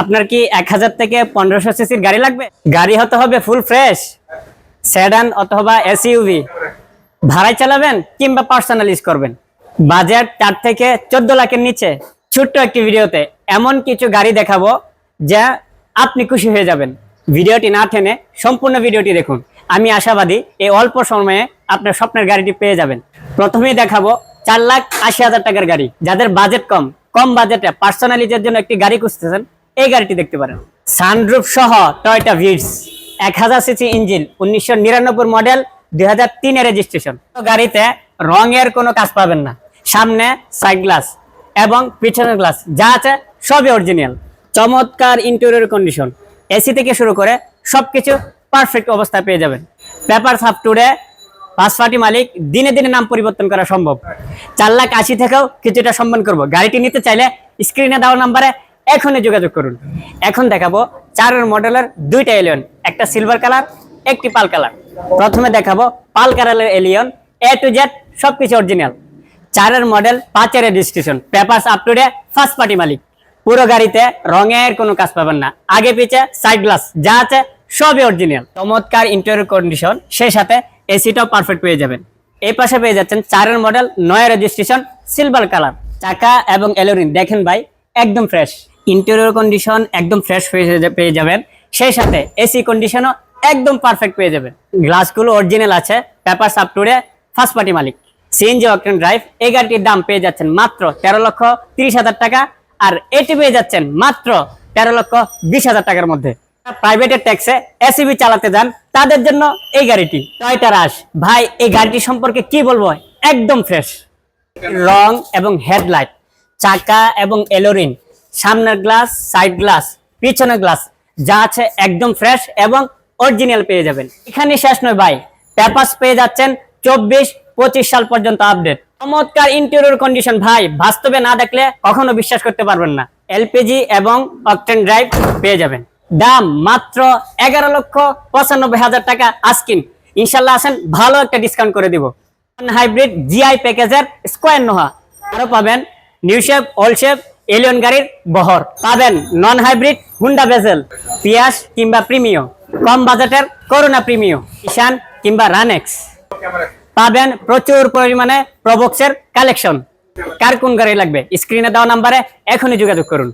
আপনার কি এক হাজার থেকে পনেরোশো সিসির গাড়ি লাগবে? গাড়ি হতে হবে ফুল ফ্রেশ সেডান অথবা এসইউভি ভাড়ায় চালাবেন কিংবা পার্সোনাল ইউজ করবেন। বাজেট চার থেকে চোদ্দ লাখের নিচে। ছোট্ট একটি ভিডিওতে এমন কিছু গাড়ি দেখাবো যা আপনি খুশি হয়ে যাবেন। ভিডিওটি না টেনে সম্পূর্ণ ভিডিওটি দেখুন। আমি আশাবাদী এই অল্প সময়ে আপনার স্বপ্নের গাড়িটি পেয়ে যাবেন। প্রথমেই দেখাবো চার লাখ আশি হাজার টাকার গাড়ি। যাদের বাজেট কম কম বাজেটে পার্সোনালিজের জন্য একটি গাড়ি খুঁজতেছেন এই গাড়িটি দেখতে পারেন। সানরুফ সহ টয়টা ভিডস, এক হাজার সিসি ইঞ্জিন, উনিশশো নিরানব্বই মডেল, দুই হাজার তিনের রেজিস্ট্রেশন। গাড়িতে রঙের কোনো কাজ পাবেন না। সামনে সাইড গ্লাস এবং পিছনের গ্লাস যা আছে সবই অরিজিনাল চমৎকার ইন্টেরিয়র কন্ডিশন এসি থেকে শুরু করে সবকিছু পারফেক্ট অবস্থায় পেয়ে যাবেন। পেপার সাপ টুডে পাঁচ পার্টি মালিক দিনে দিনে নাম পরিবর্তন করা সম্ভব। চার লাখ আশি থেকেও কিছুটা সম্মান করব। গাড়িটি নিতে চাইলে স্ক্রিনে দেওয়া নাম্বারে এখনই যোগাযোগ করুন। এখন দেখাবো চারের মডেলের দুইটা এলিয়ন, একটা সিলভার কালার একটি পাল কালার প্রথমে দেখাবো পাল কালারের এলিয়ন এ টু জেড সবকিছু অরিজিনাল চারের মডেল পাঁচের registration papers up to date first party মালিক। পুরো গাড়িতে রঙের কোনো কাজ পাবেন না। আগে পিছে সাইড গ্লাস যা আছে সবই অরিজিনাল চমৎকার ইন্টেরিয়র কন্ডিশন সেই সাথে এসিটাও পারফেক্ট পেয়ে যাবেন। এই পাশে পেয়ে যাচ্ছেন চারের মডেল নয় রেজিস্ট্রেশন সিলভার কালার চাকা এবং এলোরিন দেখেন ভাই, একদম ফ্রেশ ইন্টেরিয়র কন্ডিশন একদম ফ্রেশ পেয়ে যাবেন। সেই সাথে এসি কন্ডিশনও একদম পারফেক্ট পেয়ে যাবেন। গ্লাসগুলো অরিজিনাল আছে পেপার সাপ টুডে ফার্স্ট পার্টি মালিক। সিএনজি অকটেন ড্রাইভ এই গাড়িটির দাম পেয়ে যাচ্ছেন মাত্র তেরো লক্ষ তিরিশ হাজার টাকা, আর এটি পেয়ে যাচ্ছেন মাত্র তেরো লক্ষ বিশ হাজার টাকার মধ্যে। প্রাইভেটের ট্যাক্সে এসিবি চালাতে যান, তাদের জন্য এই গাড়িটি। টয়টা রাশ ভাই, এই গাড়িটি সম্পর্কে কি বলব? একদম ফ্রেশ রং এবং হেডলাইট চাকা এবং এলোরিন সামনের গ্লাস, সাইড গ্লাস, পিছনের গ্লাস, যা আছে একদম ফ্রেশ এবং অরিজিনাল পেয়ে যাবেন। এখানে শেষ নয় ভাই, পেপার্স পেয়ে যাচ্ছেন চব্বিশ, পঁচিশ সাল পর্যন্ত আপডেট চমৎকার ইন্টেরিয়র কন্ডিশন ভাই, বাস্তবে না দেখলে কখনো বিশ্বাস করতে পারবেন না। এলপিজি এবং অকটেন ড্রাইভ পেয়ে যাবেন। দাম মাত্র এগারো লক্ষ পঁচানব্বই হাজার টাকা আস্কিন ইনশাল্লাহ আসেন, ভালো একটা ডিসকাউন্ট করে দিব। হাইব্রিড জিআই প্যাকেজের স্কোয়ার নোহা আরও পাবেন new shape old shape Allion গাড়ির বহর। পাবেন নন হাইব্রিড হুন্ডা বেজেল পিয়াস কিংবা প্রিমিও কম বাজেটের করোনা প্রিমিও ঈশান কিংবা রানেক্স পাবেন প্রচুর পরিমাণে প্রবক্সের কালেকশন কার কোন গাড়ি লাগবে? স্ক্রিনে দেওয়া নাম্বারে এখনই যোগাযোগ করুন।